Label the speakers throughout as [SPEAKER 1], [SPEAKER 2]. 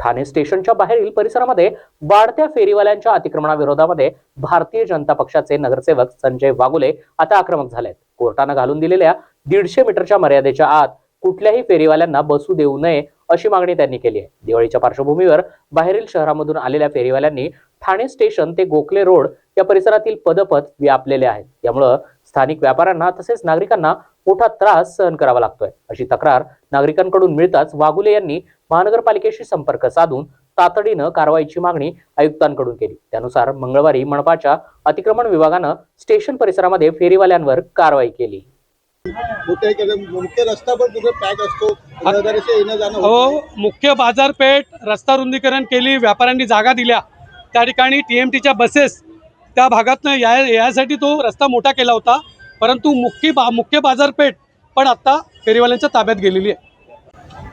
[SPEAKER 1] ठाणे स्टेशनच्या बाहेरील परिसरामध्ये वाढत्या फेरीवाल्यांच्या अतिक्रमणाविरोधामध्ये भारतीय जनता पक्षाचे नगरसेवक संजय वागुले आता आक्रमक झालेत. कोर्टानं घालून दिलेल्या दीडशे मीटरच्या मर्यादेच्या आत कुठल्याही फेरीवाल्यांना बसू देऊ नये अशी मागणी त्यांनी केली आहे. दिवाळीच्या पार्श्वभूमीवर बाहेरील शहरामधून आलेल्या फेरीवाल्यांनी ठाणे स्टेशन ते गोखले रोड या परिसरातील पदपथ व्यापलेले आहेत. यामुळं स्थानिक व्यापाऱ्यांना तसेच नागरिकांना मोठा त्रास सहन करावा लागतोय. अशी तक्रार नागरिकांकडून मिळताच वागुले यांनी महानगरपालिकेशी संपर्क साधून तातडीनं कारवाईची मागणी आयुक्तांकडून केली. त्यानुसार मंगळवारी मनपाच्या अतिक्रमण विभागानं स्टेशन परिसरामध्ये फेरीवाल्यांवर कारवाई केली.
[SPEAKER 2] मुख्य रस्ता पण पॅक असतो.
[SPEAKER 3] हो मुख्य बाजारपेठ रस्ता रुंदीकरण केली व्यापाऱ्यांनी जागा दिल्या. त्या ठिकाणी टी एम टीच्या बसेस त्या भागातनं या यासाठी तो रस्ता मोठा केला होता. परंतु मुख्य बा मुख्य बाजारपेठ पण आत्ता फेरीवाल्यांच्या ताब्यात गेलेली आहे.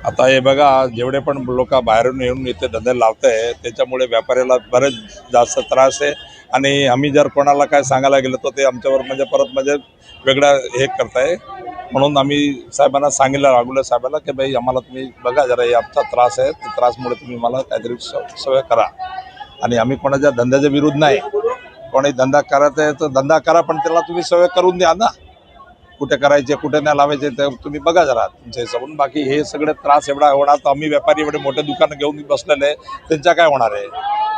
[SPEAKER 4] आता हे बघा जेवढे पण लोक बाहेरून येऊन इथे धंदे लावत आहे त्याच्यामुळे व्यापाऱ्याला बरेच जास्त त्रास आहे. आणि आम्ही जर कोणाला काय सांगायला गेलो तर ते आमच्यावर म्हणजे परत म्हणजे वेगळं हे करताय. म्हणून आम्ही साहेबांना सांगितलं राघुले साहेबांना की भाई आम्हाला तुम्ही बघा जरा हे आमचा त्रास आहे. त्या त्रासमुळे तुम्ही मला काहीतरी स- सवय करा. आणि आम्ही कोणाच्या धंद्याच्या विरुद्ध नाही. कोणी धंदा करत आहे तर धंदा करा पण त्याला तुम्ही सवय करून द्या ना. कुठे करायचे कुठे नाही लावायचे ते तुम्ही बघा जरा तुमच्या हिशोबून. बाकी हे सगळे त्रास एवढा होणार तर आम्ही व्यापारी एवढे मोठे दुकानं घेऊन बसलेले आहे. त्यांच्या काय होणार आहे?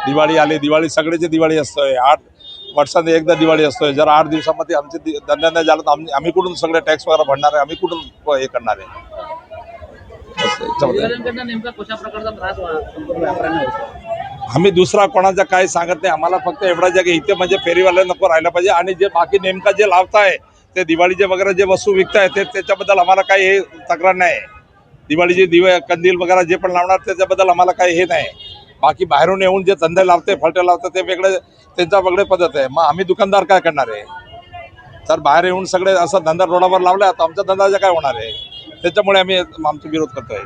[SPEAKER 4] दिवाळी आली दिवाळी सगळ्याची दिवाळी असतोय. आठ वर्षात एकदा दिवाळी असतोय. जर आठ दिवसामध्ये आमचे धंदा नाही झाला तर आम्ही आम्ही कुठून सगळे टॅक्स वगैरे भरणार आहे? आम्ही कुठून हे करणार आहे? आम्ही दुसरा कोणाचा काही सांगत नाही. आम्हाला फक्त एवढा जे की इथे म्हणजे फेरीवाले नको राहायला पाहिजे. आणि जे बाकी नेमका जे लावताय ते दिवाळीचे वगैरे जे वस्तू विकताय ते त्याच्याबद्दल आम्हाला काही हे तक्रार नाही. दिवाळीचे दिवे कंदील वगैरे जे पण लावणार त्याच्याबद्दल आम्हाला काही हे नाही. बाकी बाहेरून येऊन जे धंदे लावते फलटे लावते ते वेगळे त्यांचा वेगळे पद्धत आहे. मग आम्ही दुकानदार काय करणार आहे? तर बाहेर येऊन सगळे असं धंदा रोडावर लावला तर आमचा धंदा काय होणार आहे? त्याच्यामुळे आम्ही आमचा विरोध करतोय.